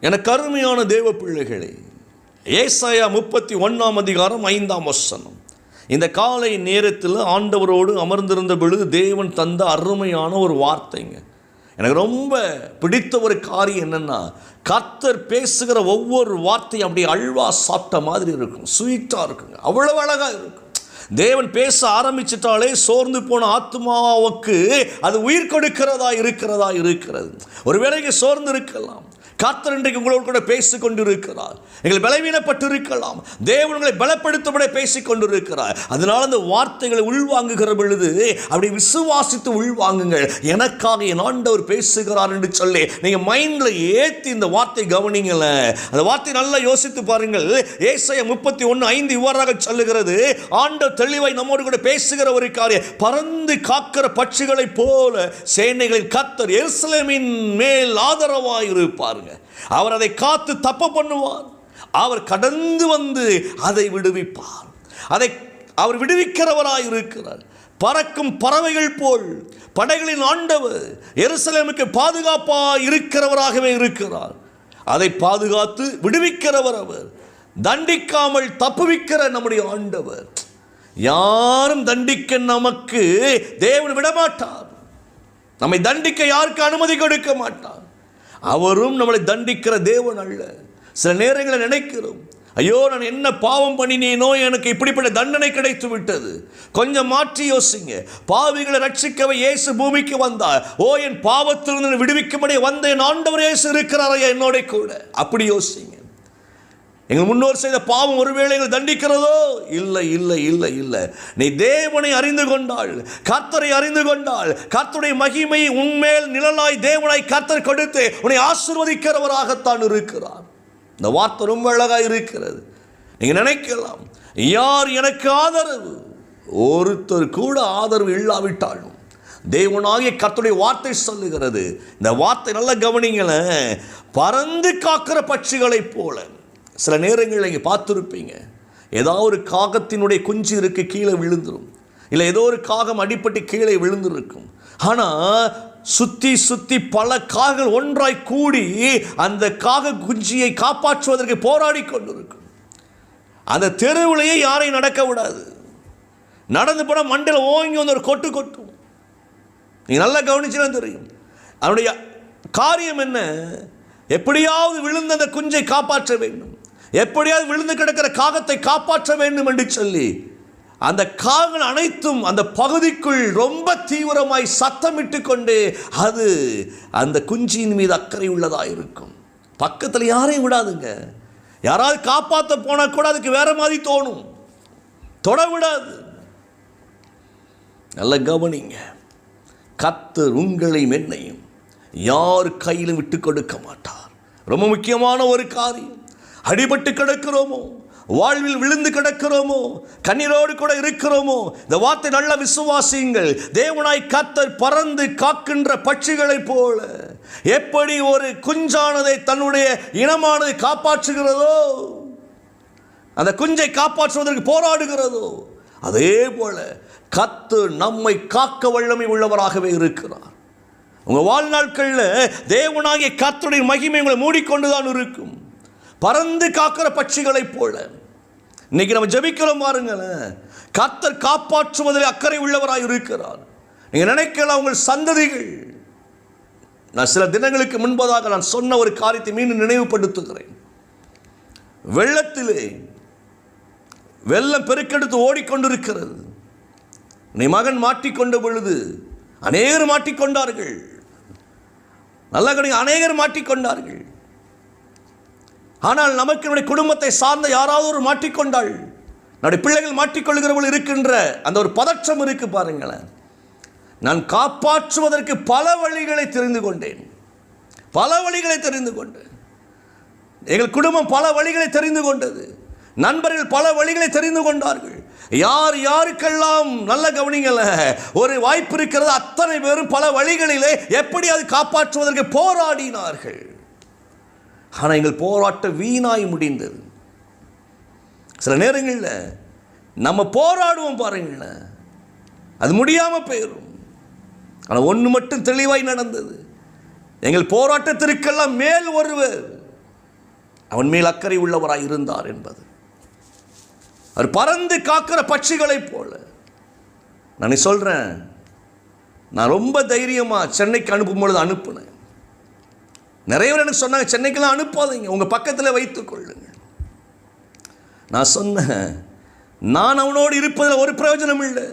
எனக்கு அருமையான தேவ பிள்ளைகளே ஏசாயா முப்பத்தி ஒன்றாம் அதிகாரம் ஐந்தாம் வசனம். இந்த காலை நேரத்தில் ஆண்டவரோடு அமர்ந்திருந்த பொழுது தேவன் தந்த அருமையான ஒரு வார்த்தைங்க. எனக்கு ரொம்ப பிடித்த ஒரு காரியம் என்னென்னா கத்தர் பேசுகிற ஒவ்வொரு வார்த்தையும் அப்படியே அல்வா சாப்பிட்ட மாதிரி இருக்கும். ஸ்வீட்டாக இருக்குங்க. அவ்வளோ அழகாக இருக்கும். தேவன் பேச ஆரம்பிச்சிட்டாலே சோர்ந்து போன ஆத்மாவுக்கு அது உயிர் கொடுக்கிறதா இருக்கிறதா இருக்கிறது. ஒருவேளைக்கு சோர்ந்து இருக்கலாம். கர்த்தர் இன்றைக்கு உங்களோடு கூட பேசிக் கொண்டிருக்கிறார் எங்களை பலவீனப்பட்டிருக்கலாம். தேவன் உங்களை பலப்படுத்தப்பட பேசிக் கொண்டிருக்கிறார் அதனால் அந்த வார்த்தைகளை உள்வாங்குகிற பொழுது அப்படி விசுவாசித்து உள்வாங்குங்கள். எனக்காக என் ஆண்டவர் பேசுகிறார் என்று சொல்லி நீங்கள் மைண்டில் ஏற்றி இந்த வார்த்தை கவனிங்களேன். அந்த வார்த்தை நல்லா யோசித்து பாருங்கள். ஏசைய முப்பத்தி ஒன்று ஐந்து இவ்வாறாக சொல்லுகிறது. ஆண்டவர் தெளிவாய் நம்மோடு கூட பேசுகிற ஒரு காரியம் பறந்து காக்கிற பட்சிகளைப் போல சேனைகளின் கத்தர் எருசலேமின் மேல் ஆதரவாயிருப்பாருங்க. அவர் அதை காத்து தப்ப பண்ணுவார். அவர் கடந்து வந்து அதை விடுவிப்பார். அதை அவர் விடுவிக்கிறவராய் இருக்கிறார். பறக்கும் பறவைகள் போல் படைகளின் ஆண்டவர் எருசலேமுக்கு பாதுகாப்பாக இருக்கிறவராகவே இருக்கிறார். அதை பாதுகாத்து விடுவிக்கிறவர் அவர். தண்டிக்காமல் தப்புவிக்கிற நம்முடைய ஆண்டவர். யாரும் தண்டிக்க நமக்கு தேவன் விடமாட்டார். நம்மை தண்டிக்க யாருக்கு அனுமதி கொடுக்க மாட்டார். அவரும் நம்மளை தண்டிக்கிற தேவன் அல்ல. சில நேரங்களை நினைக்கிறோம். ஐயோ நான் என்ன பாவம் பண்ணினேனோ எனக்கு இப்படிப்பட்ட தண்டனை கிடைத்து விட்டது. கொஞ்சம் மாற்றி யோசிங்க. பாவிகளை ரட்சிக்கவே இயேசு பூமிக்கு வந்தார். ஓ என் பாவத்திலிருந்து விடுவிக்கும்படி வந்த என் ஆண்டவர் இயேசு இருக்கிறாரையா என்னோட கூட? அப்படி யோசிங்க. எங்கள் முன்னோர் செய்த பாவம் ஒருவேளை எங்கள் தண்டிக்கிறதோ? இல்லை இல்லை இல்லை இல்லை. நீ தேவனை அறிந்து கொண்டாள் கர்த்தரை அறிந்து கொண்டாள். கர்த்தருடைய மகிமை உன்மேல் நிழலாய் தேவனாய் கர்த்தர் கொடுத்து உன்னை ஆசிர்வதிக்கிறவராகத்தான் இருக்கிறார். இந்த வார்த்தை ரொம்ப அழகாக இருக்கிறது. நீங்கள் நினைக்கலாம் யார் எனக்கு ஆதரவு? ஒருத்தர் கூட ஆதரவு இல்லாவிட்டாலும் தேவனாகிய கர்த்தருடைய வார்த்தை சொல்லுகிறது. இந்த வார்த்தை நல்லா கவனிங்களேன். பறந்து காக்கிற பட்சிகளைப் போல. சில நேரங்களில் நீங்கள் பார்த்துருப்பீங்க. ஏதாவது ஒரு காகத்தினுடைய குஞ்சு இருக்கு கீழே விழுந்துரும். இல்லை ஏதோ ஒரு காகம் அடிப்பட்டு கீழே விழுந்துருக்கும். ஆனால் சுத்தி சுத்தி பல காகங்கள் ஒன்றாய் கூடி அந்த காக குஞ்சியை காப்பாற்றுவதற்கு போராடி கொண்டிருக்கும். அந்த தெருவிலேயே யாரையும் நடக்க விடாது. நடந்து போனால் மண்டையில் ஓங்கி வந்து ஒரு கொட்டு கொட்டும். நீங்கள் நல்லா கவனிச்சுனா தெரியும். அதனுடைய காரியம் என்ன? எப்படியாவது விழுந்த அந்த குஞ்சை காப்பாற்ற வேண்டும். எப்படியாவது விழுந்து கிடக்கிற காகத்தை காப்பாற்ற வேண்டும் என்று சொல்லி அந்த காகங்கள் அனைத்தும் அந்த பகுதிக்குள் ரொம்ப தீவிரமாய் சத்தமிட்டு கொண்டு அது அந்த குஞ்சியின் மீது அக்கறை உள்ளதாக இருக்கும் பக்கத்தில் யாரையும் விடாதுங்க. யாராவது காப்பாற்ற போனால் கூட அதுக்கு வேற மாதிரி தோணும். தொட விடாது. நல்ல கவனிங்க. கத்தர் உங்களையும் என்னையும் யார் கையிலும் விட்டு கொடுக்க மாட்டார். ரொம்ப முக்கியமான ஒரு காரியம். அடிபட்டு கிடக்கிறோமோ? வாழ்வில் விழுந்து கிடக்கிறோமோ? கண்ணீரோடு கூட இருக்கிறோமோ? இந்த வார்த்தை நல்ல விசுவாசியுங்கள். தேவனாய் கத்தர் பறந்து காக்கின்ற பட்சிகளைப் போல எப்படி ஒரு குஞ்சானதை தன்னுடைய இனமானதை காப்பாற்றுகிறதோ அந்த குஞ்சை காப்பாற்றுவதற்கு போராடுகிறதோ அதே போல கத்து நம்மை காக்க வல்லமை உள்ளவராகவே இருக்கிறார். உங்கள் வாழ்நாட்களில் தேவனாகிய கத்துடைய மகிமை உங்களை மூடிக்கொண்டுதான் இருக்கும். பறந்து காக்கிற பட்சிகளைப் போல. இன்னைக்கு நம்ம ஜபிக்கிறோம் பாருங்களேன். கத்தர் காப்பாற்றுவதில் அக்கறை உள்ளவராய் இருக்கிறார். நீங்கள் நினைக்கலாம் உங்கள் சந்ததிகள். நான் சில தினங்களுக்கு முன்பதாக நான் சொன்ன ஒரு காரியத்தை மீண்டும் நினைவுபடுத்துகிறேன். வெள்ளத்திலே வெள்ளம் பெருக்கெடுத்து ஓடிக்கொண்டிருக்கிறது. நீ மகன் மாட்டிக்கொண்ட பொழுது அநேகர் மாட்டிக்கொண்டார்கள். நல்லா கிடையாது அநேகர் மாட்டிக்கொண்டார்கள். ஆனால் நமக்கு நம்முடைய குடும்பத்தை சார்ந்த யாராவது ஒரு மாட்டிக்கொண்டாள் நம்முடைய பிள்ளைகள் மாட்டிக்கொள்கிறவர்கள் இருக்கின்ற அந்த ஒரு பதற்றம் இருக்கு பாருங்களேன். நான் காப்பாற்றுவதற்கு பல வழிகளை தெரிந்து கொண்டேன். பல வழிகளை தெரிந்து கொண்டேன். எங்கள் குடும்பம் பல வழிகளை தெரிந்து கொண்டது. நண்பர்கள் பல வழிகளை தெரிந்து கொண்டார்கள். யார் யாருக்கெல்லாம் நல்ல கவனிங்கள ஒரு வாய்ப்பு இருக்கிறது அத்தனை பேரும் பல வழிகளிலே எப்படி அது காப்பாற்றுவதற்கு போராடினார்கள். ஆனால் எங்கள் போராட்டம் வீணாய் முடிந்தது. சில நேரங்களில் நம்ம போராடுவோம் பாருங்களேன் அது முடியாமல் போயிடும் ஆனால் ஒன்று மட்டும் தெளிவாய் நடந்தது. எங்கள் போராட்டத்திற்கெல்லாம் மேல் ஒருவர் அவன் மேல் அக்கறை உள்ளவராய் இருந்தார் என்பது. அவர் பறந்து காக்கிற பட்சிகளைப் போல. நான் சொல்கிறேன் நான் ரொம்ப தைரியமாக சென்னைக்கு அனுப்பும் பொழுது அனுப்புனேன். நிறைய பேர் எனக்கு சொன்னாங்க சென்னைக்கெல்லாம் அனுப்பாதீங்க உங்கள் பக்கத்தில் வைத்துக் கொள்ளுங்கள் நான் சொன்னேன் நான் அவனோடு இருப்பதில் ஒரு பிரயோஜனம் இல்லை.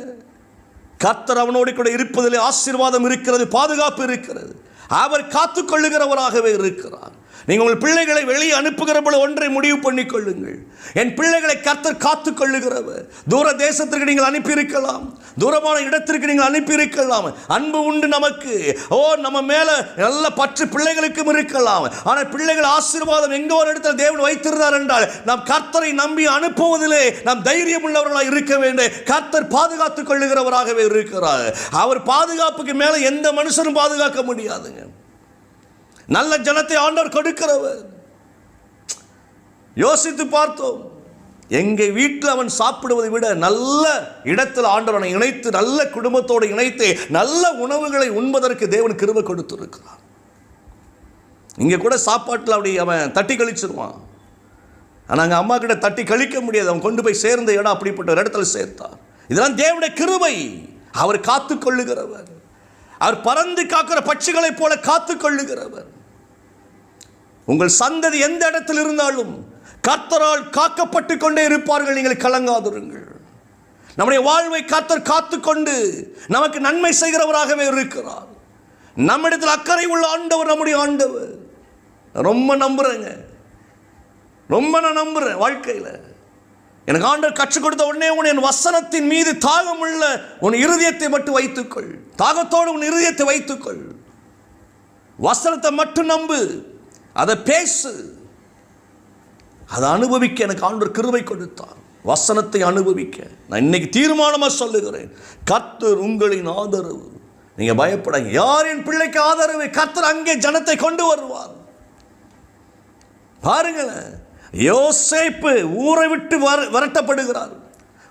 கத்தர் அவனோடு கூட இருப்பதில் ஆசீர்வாதம் இருக்கிறது பாதுகாப்பு இருக்கிறது. அவர் காத்துக்கொள்ளுகிறவராகவே இருக்கிறார். நீங்கள் உங்கள் பிள்ளைகளை வெளியே அனுப்புகிற போல ஒன்றை முடிவு பண்ணிக்கொள்ளுங்கள். என் பிள்ளைகளை கர்த்தர் காத்துக் கொள்ளுகிறவர் தூர தேசத்திற்கு நீங்கள் அனுப்பியிருக்கலாம். தூரமான இடத்திற்கு நீங்கள் அனுப்பியிருக்கலாம். அன்பு உண்டு நமக்கு. ஓ நம்ம மேலே நல்ல பற்று பிள்ளைகளுக்கும் இருக்கலாம். ஆனால் பிள்ளைகள் ஆசீர்வாதம் எங்கோ ஒரு இடத்துல தேவன் வைத்திருந்தார் என்றால் நாம் கர்த்தரை நம்பி அனுப்புவதிலே நாம் தைரியம் உள்ளவர்களாக இருக்க வேண்டும். கர்த்தர் பாதுகாத்துக் கொள்ளுகிறவராகவே இருக்கிறார். அவர் பாதுகாப்புக்கு மேலே எந்த மனுஷனும் பாதுகாக்க முடியாதுங்க. நல்ல ஜனத்தை ஆண்டவர் கொடுக்கிறவர். யோசித்து பார்த்தோம். எங்கள் வீட்டில் அவன் சாப்பிடுவதை விட நல்ல இடத்தில் ஆண்டவனை இணைத்து நல்ல குடும்பத்தோடு இணைத்து நல்ல உணவுகளை உண்பதற்கு தேவன் கிருப கொடுத்துருக்கிறான் இங்கே கூட சாப்பாட்டில் அப்படி அவன் தட்டி கழிச்சிருவான். ஆனால் அங்கே அம்மா கிட்ட தட்டி கழிக்க முடியாது. அவன் கொண்டு போய் சேர்ந்த இடம் அப்படிப்பட்ட ஒரு இடத்துல சேர்த்தான். இதெல்லாம் தேவனுடைய கிருபை. அவர் காத்து கொள்ளுகிறவர் அவர் பறந்து காக்கிற பட்சிகளைப் போல காத்து கொள்ளுகிறவர் உங்கள் சந்ததி எந்த இடத்தில் இருந்தாலும் கர்த்தரால் காக்கப்பட்டு கொண்டே இருப்பார்கள். நீங்கள் கலங்காதிருங்கள். நம்முடைய வாழ்வை கர்த்தர் காத்துக்கொண்டு நமக்கு நன்மை செய்கிறவராகவே இருக்கிறார். நம்மிடத்தில் அக்கறை உள்ள ஆண்டவர் நம்முடைய ஆண்டவர். ரொம்ப நம்புகிறேங்க ரொம்ப நான் நம்புறேன் வாழ்க்கையில். எனக்கு ஆண்டவர் கற்றுக் கொடுத்த உடனே உன் என் வசனத்தின் மீது தாகம் உள்ள உன் இருதயத்தை மட்டும் வைத்துக்கொள். தாகத்தோடு உன் இருதயத்தை வைத்துக்கொள். வசனத்தை மட்டும் நம்பு. அதை பேசு. அதை அனுபவிக்க எனக்கு ஆண்டவர் கிருவை கொடுத்தார். வசனத்தை அனுபவிக்க. நான் இன்னைக்கு தீர்மானமாக சொல்லுகிறேன். கத்தர் உங்களின் ஆதரவு. நீங்க பயப்படாங்க யார் என் பிள்ளைக்கு ஆதரவு? கத்தர் அங்கே ஜனத்தை கொண்டு வருவார். பாருங்களேன். யோசேப்பு ஊரை விட்டு வர விரட்டப்படுகிறார்.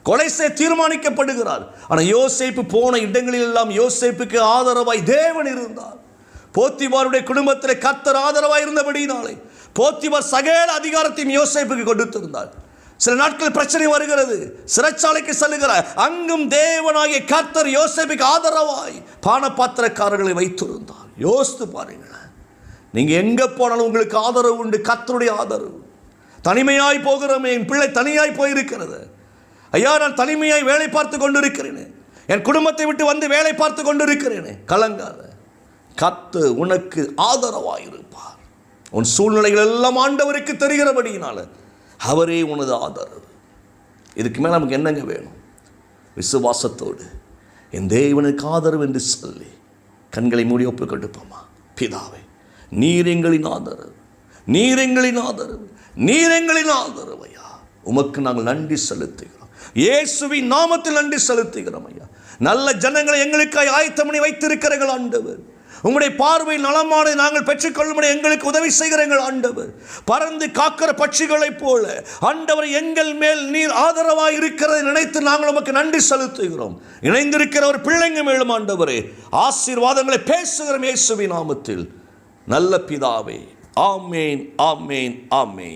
கொலை செய்ய தீர்மானிக்கப்படுகிறார். ஆனால் யோசேப்பு போன இடங்களில் எல்லாம் யோசேப்புக்கு ஆதரவாய் தேவன் இருந்தார். போத்திபாருடைய குடும்பத்தில் கத்தர் ஆதரவாக இருந்தபடினாலே போத்திபார் சகல அதிகாரத்தையும் யோசிப்புக்கு கொடுத்திருந்தார். சில நாட்கள் பிரச்சனை வருகிறது. சிறைச்சாலைக்கு செல்லுகிறார் அங்கும் தேவனாகிய கர்த்தர் யோசிப்புக்கு ஆதரவாய் பானபாத்திரக்காரர்களை வைத்திருந்தார். யோசித்து பாருங்களேன். நீங்கள் எங்கே போனாலும் உங்களுக்கு ஆதரவு உண்டு கர்த்தருடைய ஆதரவு. தனிமையாய் போகிறோமே என் பிள்ளை தனியாய் போயிருக்கிறது. ஐயா நான் தனிமையாய் வேலை பார்த்து கொண்டு இருக்கிறேனே என் குடும்பத்தை விட்டு வந்து வேலை பார்த்து கொண்டு இருக்கிறேனே கலங்காத. கத்து உனக்கு ஆதரவாயிருப்பார். உன் சூழ்நிலைகள் எல்லாம் ஆண்டவருக்கு தெரிகிறபடியினால அவரே உனது ஆதரவு. இதுக்கு மேலே நமக்கு என்னங்க வேணும்? விசுவாசத்தோடு என் தேவனுக்கு ஆதரவு என்று சொல்லி கண்களை மூடி ஒப்பு கட்டுப்போமா பிதாவே நீர் எங்களின் ஆதரவு நீர் எங்களின் ஆதரவு நீர் எங்களின் ஆதரவு ஐயா. உமக்கு நாங்கள் நன்றி செலுத்துகிறோம். இயேசுவின் நாமத்தில் நன்றி செலுத்துகிறோம் ஐயா. நல்ல ஜனங்களை எங்களுக்காய் ஆயத்தம் பண்ணி வைத்திருக்கிறீர்கள் ஆண்டவர். உங்களுடைய பார்வையில் நலமான நாங்கள் பெற்றுக்கொள்ளும்படி எங்களுக்கு உதவி செய்கிற எங்கள் ஆண்டவர். பறந்து காக்கிற பட்சிகளைப் போல ஆண்டவர் எங்கள் மேல் நீர் ஆதரவாக இருக்கிறதை நினைத்து நாங்கள் உமக்கு நன்றி செலுத்துகிறோம். இணைந்திருக்கிற ஒரு பிள்ளைங்க மேலும் ஆண்டவரே ஆசீர்வாதங்களை பேசுகிறோம் இயேசுவின் நாமத்தில். நல்ல பிதாவே ஆமேன் ஆமேன் ஆமேன்.